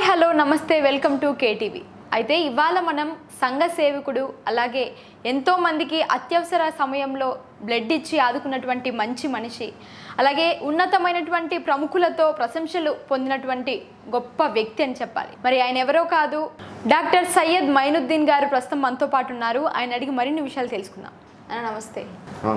Hi hello నమస్తే welcome to KTV. అయితే ఇవాళ మనం సంఘ సేవకుడు అలాగే ఎంతో మందికి అత్యవసర సమయంలో బ్లడ్ ఇచ్చి ఆదుకున్నటువంటి మంచి మనిషి అలాగే ఉన్నతమైనటువంటి ప్రముఖులతో ప్రశంసలు పొందినటువంటి గొప్ప వ్యక్తి అని చెప్పాలి. మరి ఆయన ఎవరో కాదు డాక్టర్ సయ్యద్ మైనుద్దీన్ గారు ప్రస్తుతం మనతో పాటు ఉన్నారు. ఆయన అడిగి మరిన్ని విషయాలు తెలుసుకుందాం. అన్న నమస్తే.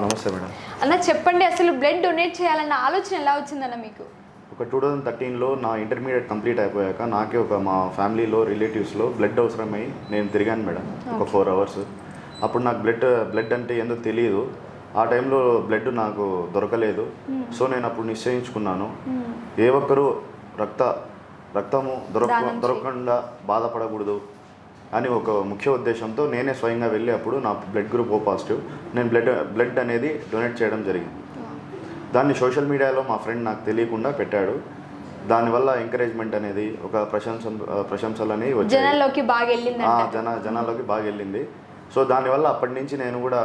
నమస్తే మేడం. అన్న చెప్పండి అసలు బ్లడ్ డొనేట్ చేయాలన్న ఆలోచన ఎలా వచ్చిందన్న మీకు? ఒక టూ థౌజండ్ థర్టీన్లో నా ఇంటర్మీడియట్ కంప్లీట్ అయిపోయాక నాకే ఒక మా ఫ్యామిలీలో రిలేటివ్స్లో బ్లడ్ అవసరమై నేను తిరిగాను మేడం. ఒక ఫోర్ అవర్స్ అప్పుడు నాకు బ్లడ్ బ్లడ్ అంటే ఏందో తెలియదు ఆ టైంలో బ్లడ్ నాకు దొరకలేదు. సో నేను అప్పుడు నిశ్చయించుకున్నాను. ఏ ఒక్కరూ రక్త రక్తము దొరక దొరకకుండా బాధపడకూడదు అని ఒక ముఖ్య ఉద్దేశంతో నేనే స్వయంగా వెళ్ళి అప్పుడు నా బ్లడ్ గ్రూప్ ఓ పాజిటివ్ నేను బ్లడ్ బ్లడ్ అనేది డొనేట్ చేయడం జరిగింది. దాన్ని సోషల్ మీడియాలో మా ఫ్రెండ్ నాకు తెలియకుండా పెట్టాడు. దానివల్ల ఎంకరేజ్మెంట్ అనేది ఒక ప్రశంస ప్రశంసలు అనేవి వచ్చాయి. జనాల్లోకి బాగా జన జనాల్లోకి బాగా వెళ్ళింది. సో దానివల్ల అప్పటి నుంచి నేను కూడా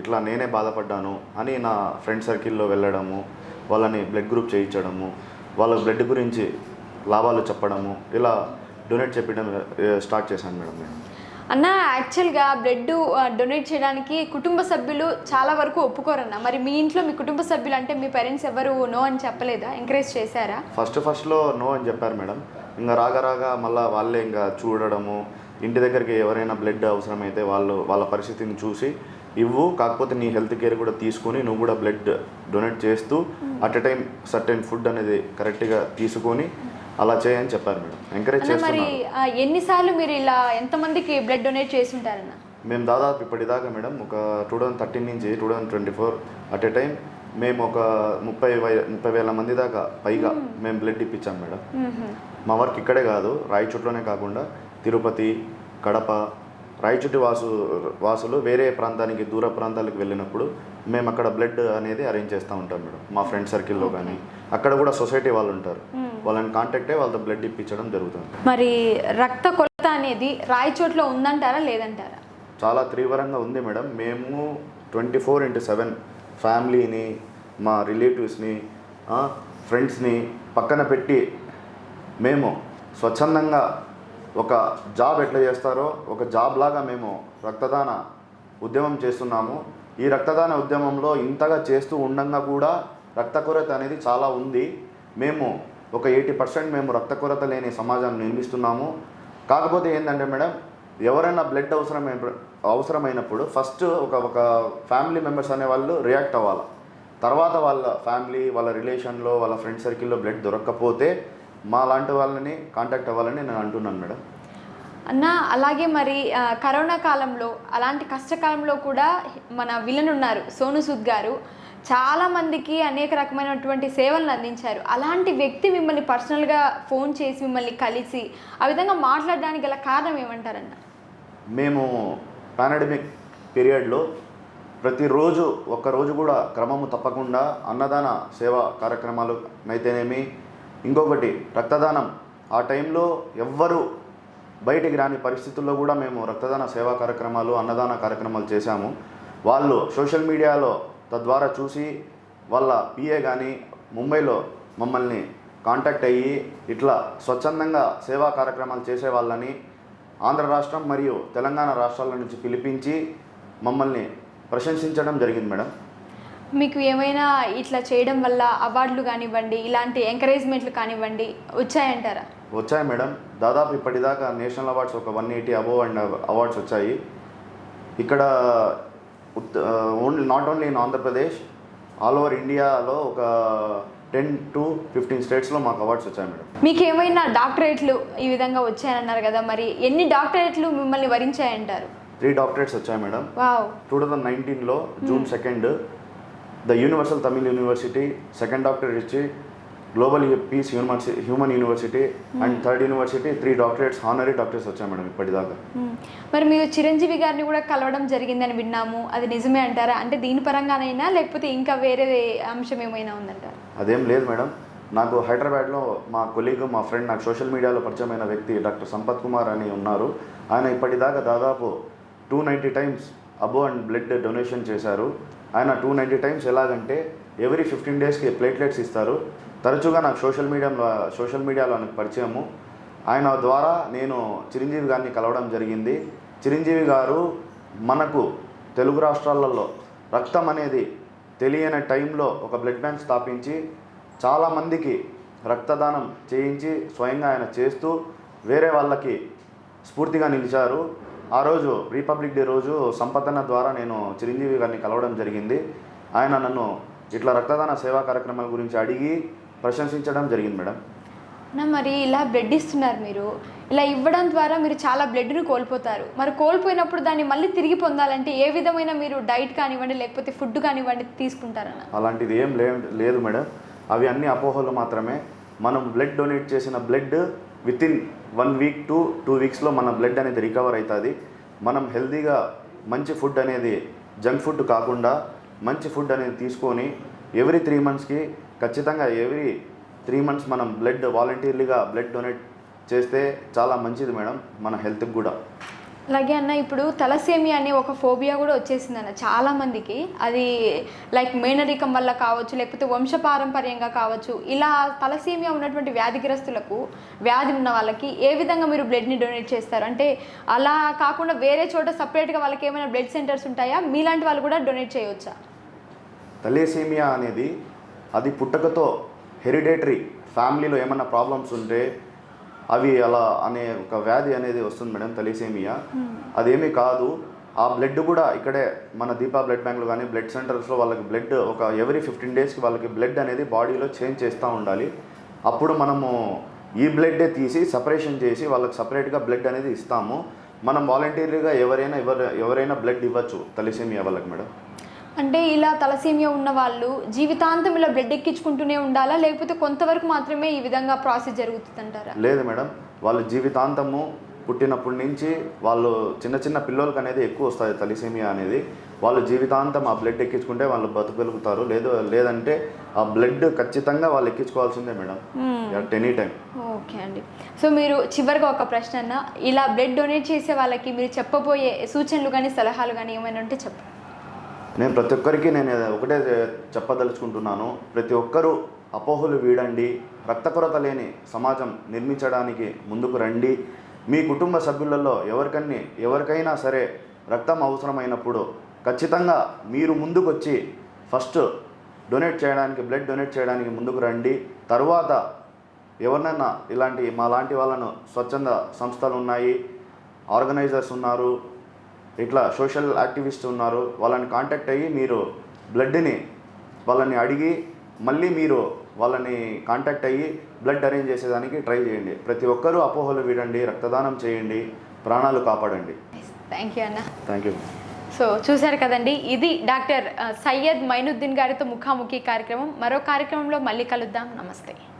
ఇట్లా నేనే బాధపడ్డాను అని నా ఫ్రెండ్ సర్కిల్లో వెళ్ళడము వాళ్ళని బ్లడ్ గ్రూప్ చేయించడము వాళ్ళ బ్లడ్ గురించి లాభాలు చెప్పడము ఇలా డొనేట్ చెప్పడం స్టార్ట్ చేశాను మేడం నేను. అన్న యాక్చువల్గా బ్లడ్ డొనేట్ చేయడానికి కుటుంబ సభ్యులు చాలా వరకు ఒప్పుకోరన్న. మరి మీ ఇంట్లో మీ కుటుంబ సభ్యులు అంటే మీ పేరెంట్స్ ఎవరు? నో అని చెప్పలేదా? ఎంకరేజ్ చేశారా? ఫస్ట్ ఫస్ట్లో నో అని చెప్పారు మేడం. ఇంకా రాగా రాగా మళ్ళీ వాళ్ళే ఇంకా చూడడము ఇంటి దగ్గరికి ఎవరైనా బ్లడ్ అవసరమైతే వాళ్ళు వాళ్ళ పరిస్థితిని చూసి ఇవ్వు కాకపోతే నీ హెల్త్ కేర్ కూడా తీసుకొని నువ్వు కూడా బ్లడ్ డొనేట్ చేస్తూ at a time certain food అనేది కరెక్ట్గా తీసుకొని అలా చేయని చెప్పారు మేడం. ఎంకరేజ్ మరి ఆ, ఎన్నిసార్లు మీరు ఇలా ఎంతమందికి బ్లడ్ డొనేట్ చేసి ఉంటారన్న మేము దాదాపు ఇప్పటిదాకా మేడం ఒక టూ థౌజండ్ థర్టీన్ నుంచి two thousand twenty four at a time మేము ఒక ముప్పై వై- ముప్పై వేల మంది దాకా పైగా మేము. బ్లడ్ ఇప్పించాం మేడం. మా వర్క్ ఇక్కడే కాదు రాయచోట్లోనే కాకుండా తిరుపతి కడప రాయచోటి వాసు వాసులు వేరే ప్రాంతానికి దూర ప్రాంతాలకు వెళ్ళినప్పుడు మేము అక్కడ బ్లడ్ అనేది అరేంజ్ చేస్తూ ఉంటాం మేడం. మా ఫ్రెండ్ సర్కిల్లో కానీ. అక్కడ కూడా సొసైటీ వాళ్ళు ఉంటారు. వాళ్ళని కాంటాక్ట్ అయ్యి వాళ్ళతో బ్లడ్ ఇప్పించడం జరుగుతుంది. మరి రక్త కొలత అనేది రాయచోట్లో ఉందంటారా లేదంటారా? చాలా తీవ్రంగా ఉంది మేడం. మేము ట్వంటీ ఫోర్ ఇంటూ సెవెన్ ఫ్యామిలీని మా రిలేటివ్స్ని ఫ్రెండ్స్ని పక్కన పెట్టి మేము స్వచ్ఛందంగా ఒక జాబ్ ఎట్లా చేస్తారో ఒక జాబ్ లాగా మేము రక్తదాన ఉద్యమం చేస్తున్నాము. ఈ రక్తదాన ఉద్యమంలో ఇంతగా చేస్తూ ఉండంగా కూడా రక్త కొరత అనేది చాలా ఉంది. మేము ఒక ఎయిటీ పర్సెంట్ మేము రక్త కొరత లేని సమాజాన్ని నిర్మిస్తున్నాము. కాకపోతే ఏంటంటే మేడం ఎవరైనా బ్లడ్ అవసరమైన అవసరమైనప్పుడు ఫస్ట్ ఒక ఒక ఫ్యామిలీ మెంబర్స్ అనే వాళ్ళు రియాక్ట్ అవ్వాలి. తర్వాత వాళ్ళ ఫ్యామిలీ వాళ్ళ రిలేషన్లో వాళ్ళ ఫ్రెండ్ సర్కిల్లో బ్లడ్ దొరక్కపోతే మా లాంటి వాళ్ళని కాంటాక్ట్ అవ్వాలని నేను అంటున్నాను మేడం. అన్న అలాగే మరి కరోనా కాలంలో అలాంటి కష్టకాలంలో కూడా మన విలన్ ఉన్నారు సోను సూద్ గారు. చాలా మందికి అనేక రకమైనటువంటి సేవలను అందించారు. అలాంటి వ్యక్తి మిమ్మల్ని పర్సనల్గా ఫోన్ చేసి మిమ్మల్ని కలిసి ఆ విధంగా మాట్లాడడానికి గల కారణం ఏమంటారన్న మేము పాండమిక్ పీరియడ్లో ప్రతిరోజు ఒక్కరోజు కూడా క్రమము తప్పకుండా అన్నదాన సేవా కార్యక్రమాలు అయితేనేమి ఇంకొకటి రక్తదానం. ఆ టైంలో ఎవ్వరు బయటికి రాని పరిస్థితుల్లో కూడా మేము రక్తదాన సేవా కార్యక్రమాలు అన్నదాన కార్యక్రమాలు చేశాము. వాళ్ళు సోషల్ మీడియాలో తద్వారా చూసి వాళ్ళ పిఏ కానీ ముంబైలో మమ్మల్ని కాంటాక్ట్ అయ్యి ఇట్లా స్వచ్ఛందంగా సేవా కార్యక్రమాలు చేసే వాళ్ళని ఆంధ్ర రాష్ట్రం మరియు తెలంగాణ రాష్ట్రాల నుంచి పిలిపించి మమ్మల్ని ప్రశంసించడం జరిగింది మేడం. మీకు ఏమైనా ఇట్లా చేయడం వల్ల అవార్డులు కానివ్వండి ఇలాంటి ఎంకరేజ్మెంట్లు కానివ్వండి వచ్చాయంటారా? వచ్చాయి మేడం. దాదాపు ఇప్పటిదాకా నేషనల్ అవార్డ్స్ ఒక one eighty above and awards వచ్చాయి. ఇక్కడ only not only in Andhra Pradesh all over ఇండియాలో ఒక టెన్ టు ఫిఫ్టీన్ స్టేట్స్లో మాకు అవార్డ్స్ వచ్చాయి మేడం. మీకు ఏమైనా డాక్టరేట్లు ఈ విధంగా వచ్చాయన్నారు కదా మరి ఎన్ని డాక్టరేట్లు మిమ్మల్ని వరించాయంటారు? త్రీ డాక్టరేట్స్ వచ్చాయి మేడం. టూ థౌజండ్ నైన్టీన్లో June second the universal Tamil university second doctorate ఇచ్చి global peace university human university and third university three doctorates honorary doctors వచ్చాయి మేడం ఇప్పటిదాకా. మ్మ్. మరి మీరు చిరంజీవి గారిని కూడా కలవడం జరిగిందని విన్నాము. అది నిజమే అంటారా? అంటే దీని పరంగానైనా లేకపోతే ఇంకా వేరే అంశం ఏమైనా ఉందంటారా? అదేం లేదు మేడం. నాకు హైదరాబాద్లో మా కొలీగ్ మా ఫ్రెండ్ నాకు సోషల్ మీడియాలో పరిచయమైన వ్యక్తి డాక్టర్ సంపత్ కుమార్ అని ఉన్నారు. ఆయన ఇప్పటిదాకా దాదాపు two ninety times above and blood donation చేశారు. ఆయన టూ నైంటీ టైమ్స్ ఎలాగంటే ఎవ్రీ ఫిఫ్టీన్ డేస్కి ప్లేట్లెట్స్ ఇస్తారు. తరచుగా నాకు సోషల్ మీడియాలో సోషల్ మీడియాలో నాకు పరిచయము. ఆయన ద్వారా నేను చిరంజీవి గారిని కలవడం జరిగింది. చిరంజీవి గారు మనకు తెలుగు రాష్ట్రాలలో రక్తం అనేది తెలియని టైంలో ఒక బ్లడ్ బ్యాంక్ స్థాపించి చాలామందికి రక్తదానం చేయించి స్వయంగా ఆయన చేస్తూ వేరే వాళ్ళకి స్ఫూర్తిగా నిలిచారు. ఆ రోజు రిపబ్లిక్ డే రోజు సంపదన ద్వారా నేను చిరంజీవి గారిని కలవడం జరిగింది. ఆయన నన్ను ఇట్లా రక్తదాన సేవా కార్యక్రమాల గురించి అడిగి ప్రశంసించడం జరిగింది మేడం. మరి ఇలా బ్లడ్ ఇస్తున్నారు మీరు. ఇలా ఇవ్వడం ద్వారా మీరు చాలా బ్లడ్ని కోల్పోతారు. మరి కోల్పోయినప్పుడు దాన్ని మళ్ళీ తిరిగి పొందాలంటే ఏ విధమైన మీరు డైట్ కానివ్వండి లేకపోతే ఫుడ్ కానివ్వండి తీసుకుంటారన్న అలాంటిది ఏం లేదు మేడం. అవి అన్ని అపోహలు మాత్రమే. మనం బ్లడ్ డొనేట్ చేసిన blood with in one week to two వీక్స్లో మన బ్లడ్ అనేది రికవర్ అవుతుంది మనం హెల్తీగా మంచి ఫుడ్ అనేది జంక్ ఫుడ్ కాకుండా మంచి ఫుడ్ అనేది తీసుకొని ఎవ్రీ త్రీ మంత్స్కి ఖచ్చితంగా ఎవ్రీ త్రీ మంత్స్ మనం బ్లడ్ వాలంటీర్లీగా బ్లడ్ డొనేట్ చేస్తే చాలా మంచిది మేడం మన హెల్త్కి కూడా. అలాగే అన్న ఇప్పుడు తలసేమియా అనే ఒక ఫోబియా కూడా వచ్చేసింది అన్న చాలామందికి అది లైక్ మేనరికం వల్ల కావచ్చు లేకపోతే వంశపారంపర్యంగా కావచ్చు ఇలా తలసేమియా ఉన్నటువంటి వ్యాధిగ్రస్తులకు వ్యాధి ఉన్న వాళ్ళకి ఏ విధంగా మీరు బ్లడ్ని డొనేట్ చేస్తారు? అంటే అలా కాకుండా వేరే చోట సపరేట్గా వాళ్ళకి ఏమైనా బ్లడ్ సెంటర్స్ ఉంటాయా? మీలాంటి వాళ్ళు కూడా డొనేట్ చేయవచ్చా తలేసేమియా అనేది అది పుట్టకతో హెరిడేటరీ ఫ్యామిలీలో ఏమైనా ప్రాబ్లమ్స్ ఉంటే అవి అలా అనే ఒక వ్యాధి అనేది వస్తుంది మేడం తలేసేమియా. అదేమీ కాదు ఆ బ్లడ్ కూడా ఇక్కడే మన దీపా బ్లడ్ బ్యాంకులు కానీ బ్లడ్ సెంటర్స్లో వాళ్ళకి బ్లడ్ ఒక ఎవరీ ఫిఫ్టీన్ డేస్కి వాళ్ళకి బ్లడ్ అనేది బాడీలో చేంజ్ చేస్తూ ఉండాలి. అప్పుడు మనము ఈ బ్లడ్డే తీసి సపరేషన్ చేసి వాళ్ళకి సపరేట్గా బ్లడ్ అనేది ఇస్తాము. మనం వాలంటీర్గా ఎవరైనా ఎవరు ఎవరైనా బ్లడ్ ఇవ్వచ్చు తలసేమియా వాళ్ళకి మేడం. అంటే ఇలా తలసేమియా ఉన్న వాళ్ళు జీవితాంతం ఇలా బ్లడ్ ఎక్కించుకుంటూనే ఉండాలా? లేకపోతే కొంతవరకు మాత్రమే ఈ విధంగా ప్రాసెస్ జరుగుతుందంటారా? లేదు మేడం. వాళ్ళ జీవితాంతము పుట్టినప్పటి నుంచి వాళ్ళు చిన్న చిన్న పిల్లలకి అనేది ఎక్కువ వస్తుంది తలిసేమియా అనేది. వాళ్ళు జీవితాంతం ఆ బ్లడ్ ఎక్కించుకుంటే వాళ్ళు బతకగలుగుతారు లేదు లేదంటే ఆ బ్లడ్ ఖచ్చితంగా వాళ్ళు ఎక్కించుకోవాల్సిందే madam. At any time okay అండి. సో మీరు చివరిగా ఒక ప్రశ్న అన్న. ఇలా బ్లడ్ డొనేట్ చేసే వాళ్ళకి మీరు చెప్పబోయే సూచనలు కానీ సలహాలు కానీ ఏమైనా ఉంటే చెప్పండి. నేను ప్రతి ఒక్కరికి నేను ఒకటే చెప్పదలుచుకుంటున్నాను. ప్రతి ఒక్కరూ అపోహలు వీడండి. రక్త కొరత లేని సమాజం నిర్మించడానికి ముందుకు రండి. మీ కుటుంబ సభ్యులలో ఎవరికన్ని ఎవరికైనా సరే రక్తం అవసరమైనప్పుడు ఖచ్చితంగా మీరు ముందుకొచ్చి ఫస్ట్ డొనేట్ చేయడానికి బ్లడ్ డొనేట్ చేయడానికి ముందుకు రండి. తర్వాత ఎవరినైనా ఇలాంటి మా లాంటి వాళ్ళను స్వచ్ఛంద సంస్థలు ఉన్నాయి ఆర్గనైజర్స్ ఉన్నారు ఇట్లా సోషల్ యాక్టివిస్ట్ ఉన్నారు వాళ్ళని కాంటాక్ట్ అయ్యి మీరు బ్లడ్ని వాళ్ళని అడిగి మళ్ళీ మీరు వాళ్ళని కాంటాక్ట్ అయ్యి బ్లడ్ అరేంజ్ చేసేదానికి ట్రై చేయండి. ప్రతి ఒక్కరూ అపోహలు వీడండి రక్తదానం చేయండి ప్రాణాలు కాపాడండి. థ్యాంక్ యూ అన్న. థ్యాంక్ యూ సో చూశారు కదండి ఇది డాక్టర్ సయ్యద్ మైనుద్దీన్ గారితో ముఖాముఖి కార్యక్రమం. మరో కార్యక్రమంలో మళ్ళీ కలుద్దాం. నమస్తే.